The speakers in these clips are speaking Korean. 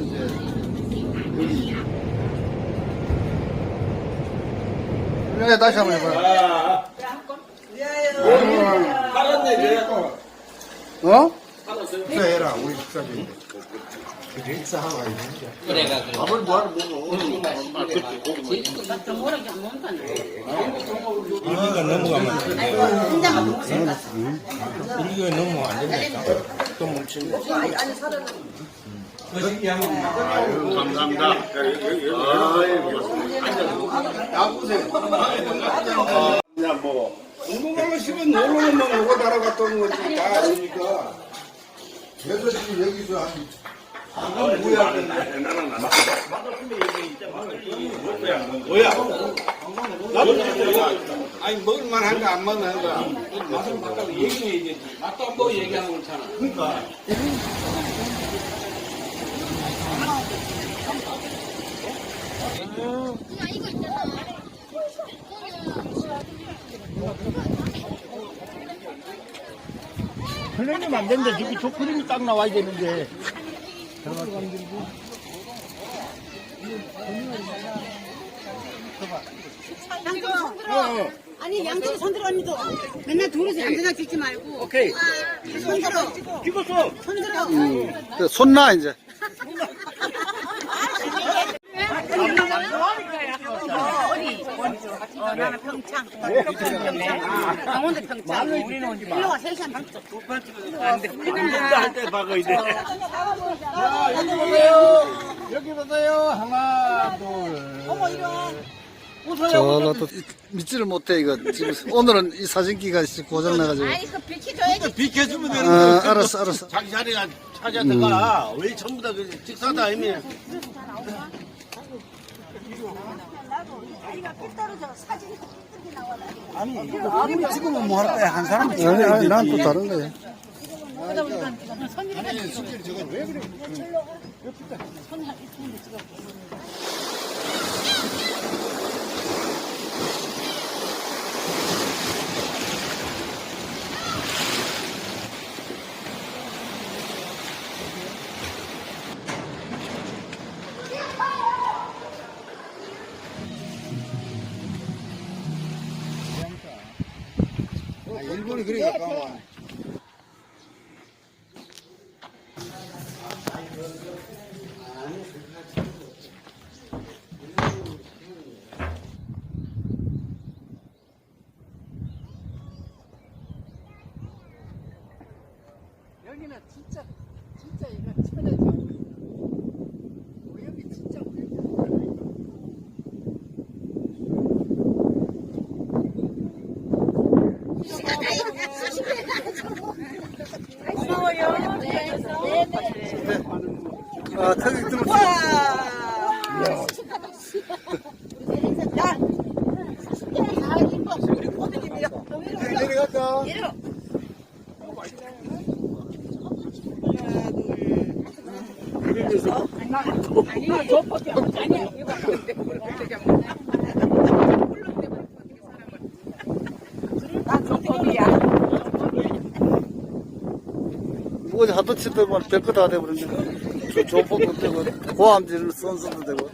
그거는 이제 여기. 그래 다시 한번 해봐. 팔았네, 이제. 어? 식사해라 우리 식사지 식사하고 와야 돼 밥을 뭐하러 먹어? 이거가 넘어가면 안 돼. 이거 넘어가면 안 된다. 또뭉 감사합니다. 야, 뭐, 놀러만 거지. 다. 그래서 지금 여기서 한, 뭐야, 뭐야? 아니 먹을만 한가 안 먹는가? 맛을 바꿔서 얘기해야 되지. 맛도 안 보고 얘기하는 거잖아. 그러니까. 흘리면 안 된다. 저기 저 그림이 딱 나와야 되는데. 양쪽으로 손 들어. 아니 양쪽으로 손 들어 언니도. 맨날 둘이서 양쪽에 찍지 말고. 오케이. 손 들어. 찍었어. 손 들어. 그 손나 이제. 어, 나는 평창. 평창. 강원도 평창. 일로 와 셋이 한 방. 할때 박아야 돼. 여기 보세요. 하나, 둘. 어머 이리 와. 저또 믿지를 못해 이거 지금 오늘은 이 사진기가 고장 나가지고. 아니 그 비켜줘야지. 비켜주면 어, 되는 거. 알았어, 알았어. 자기 자리가 찾아 들어가. 왜 전부 다그 직사다 아니면. 아무리 찍으면 뭐 할 거야 한 사람. 아니, 아니 난 또 다른 거야. 일본이 그래 가까워. 여기는 진짜 진짜 이거 천혜죠. 여기 진짜 아, 턱이 들어. 내려갈까? 어디 하도 치도 뭐 별거 다. 저 조폭도 되고 고함질 선수도 되고.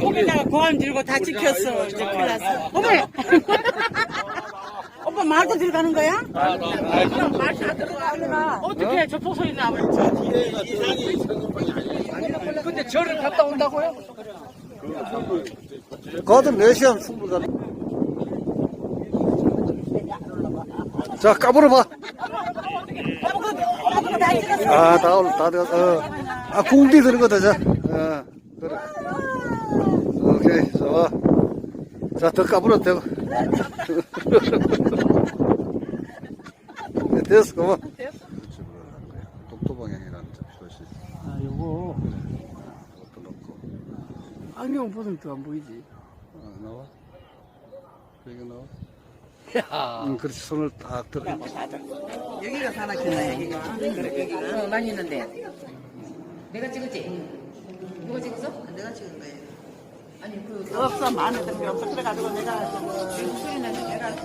거기다가 고함 들고 다 찍혔어. 이제 큰일 났어. 어머! 오빠 말도 들어가는 거야? 말다 들어가. 어떻게 저 포소리 나면 근데 저를 갔다 온다고요? 가도 4시간 충분히 가네. 자, 까불어봐. 아, 다 올, 다 되었, 어. 아, 궁디 들거든, 자. 어, 그래. 오케이, 좋아. 자, 더 까불어도 되고. 네, 됐어, 그만. 독도 방향이라는 표시. 아 요거 그것도 넣고. 안경 벗으면 또안 보이지. 어, 나와? 여기 나와? 응, 그렇지. 손을 딱 들어. 여기가 사나겠나 여기가. 어, 많이 있는데. 내가 찍었지? 누가 찍었어? 내가 찍은 거예요. 아니 그 없어 많은데 필요 없어 그래가지고 내가 소리 나는 내가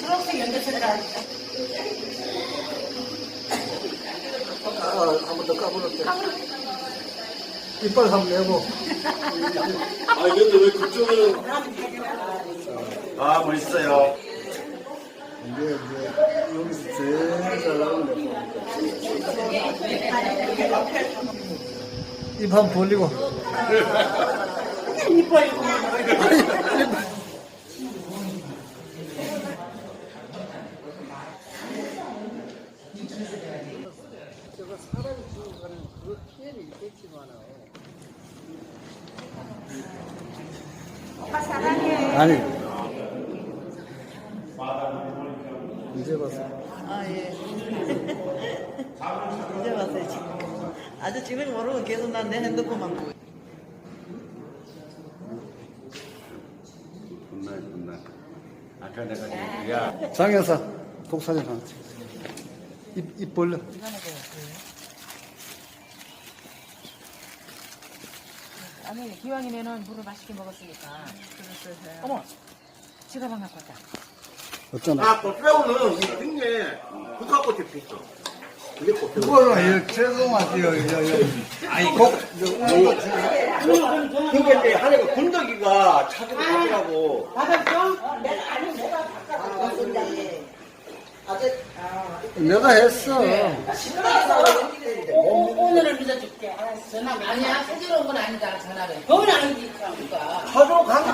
초록색 연대새들아. 아, 한번더 까불었대. 이빨 한번 내고. 아 근데 왜 그쪽으로 아, 멋있어요. 이게 이제 여기서 제일 잘 나오는 입한번 벌리고. 입 벌리고. 아니. 이제 봤어. 아, 예. 이제 봤어요, 지금. 아주 지금 모르고 계속 난 내 핸드폰만 보고. 존나, 존나. 아까 내가, 야. 장여사 독사진 하나 찍어. 입, 입 벌려. 아니 기왕이면은 물을 맛있게 먹었으니까. 어머, 지가방 갖고 왔다. 어쩌나. 아, 이 등에 국화꽃이 피었어. 그게 꽃. 그거는 죄송하지요. 아니, 꼭, 그게 이제 하나가 군더기가 차기로 가더라고. 내가 했어. 오늘은 늦어줄게. 전화 아니야, 사주러 온 건 아니다. 전화를. 그건 아니지. 그러니까. 하도 강.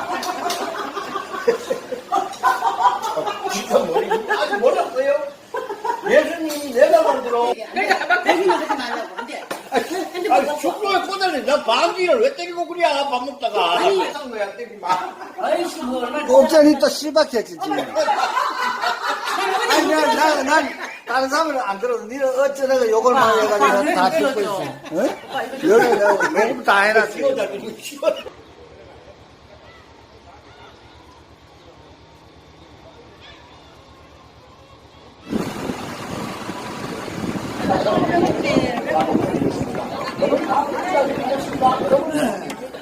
진짜 머리 아주 몰랐어요. 예수님이 내가 만들어. 내가 막 대기만 하지 말라고. 근데 아니, 축구에 꽂아내. 나 방귀를 왜 때리고 그래? 밥 먹다가. 아니, 한 거야, 때리지 마. 아이씨 뭐 얼마나 옥장이 또 씨밖에 했지, 지금. 아니, 난, 난, 난, 다른 사람은 안 들어도, 니는 어쩌다가 욕을 많이 해가지고 다 듣고 있어. 어? 여기 내가 녹음 다 해놨지.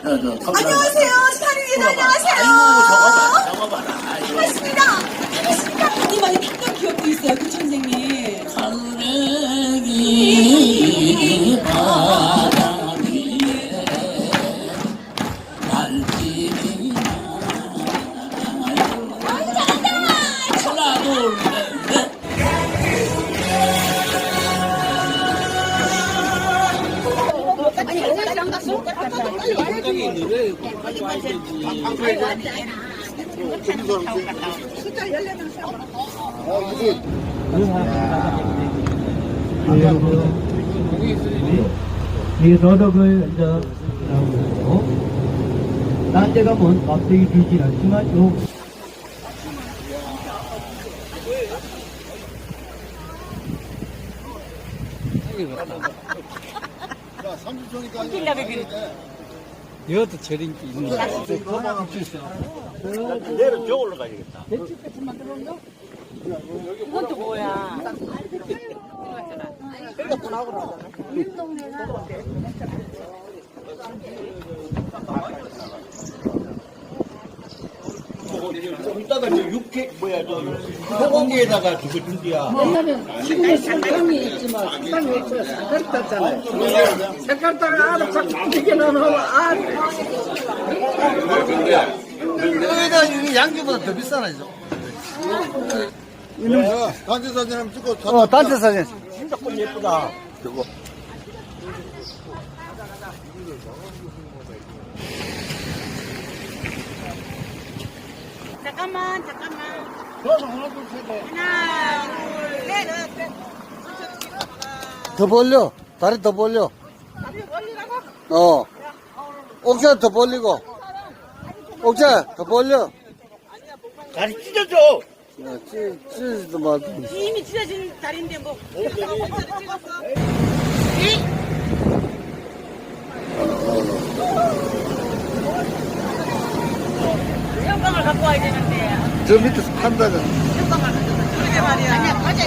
안녕하세요. 사랑님 안녕하세요. 아이고, 저거 봐, 저거 봐라. 아이고. 반갑습니다. 반갑습니다. 이 도덕을 이제 나오고 딴데 가면 갑자기 주진 않지만 요이 것도 저린기 있는 거야. 내려 저 올라가야겠다. 이것도 뭐야? 좀이 따가 저 육회, 뭐야, 저 소고기에다가 저거 준비야. 지금은 상상이 있지만 상상이 없어요. 색깔 땄잖아요. 색깔 따가 아주 자꾸 튀게 나오고 아 여기다 이게 양주보다 더 비싸나, 이죠? 단체 사진 한번 찍고 어, 단체 사진. 진짜 꽃 예쁘다. 저거. 잠깐만, 잠깐만. 하나, 둘, 셋, 넷. 더 벌려. 다리 더 벌려. 어. 옥자 더 벌리고. 옥자 더 벌려. 다리 찢어줘. 야, 찌, 찌지도 말고. 이미 찢어진 다리인데 뭐. 찍었어. 형광을 갖고 와야 되는데. 저 밑에서 판다가. 그러게 말이야. 아니야, 과자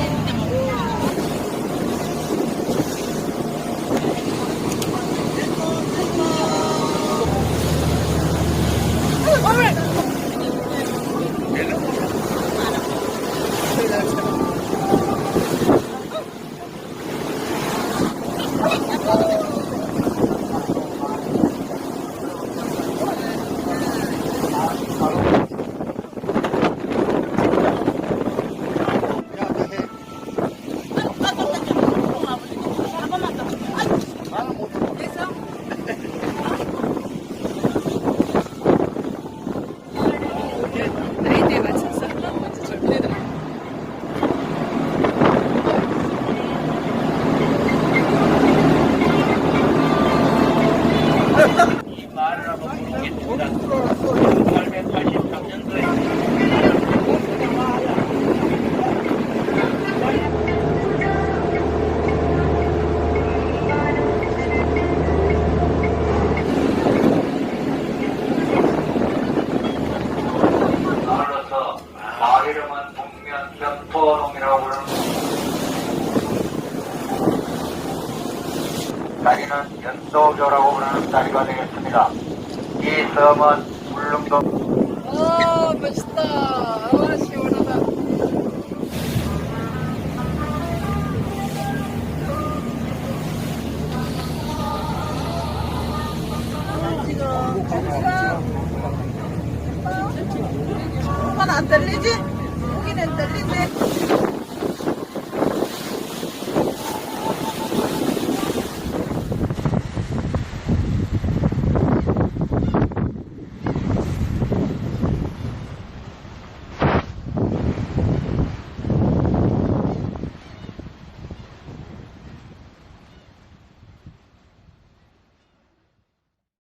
뭐. 울릉도라고 부르는 자리가 되겠습니다. 이 섬은 울릉도 아 멋있다. 아 시원하다. 지금 안 들리지? 여기는 들리지?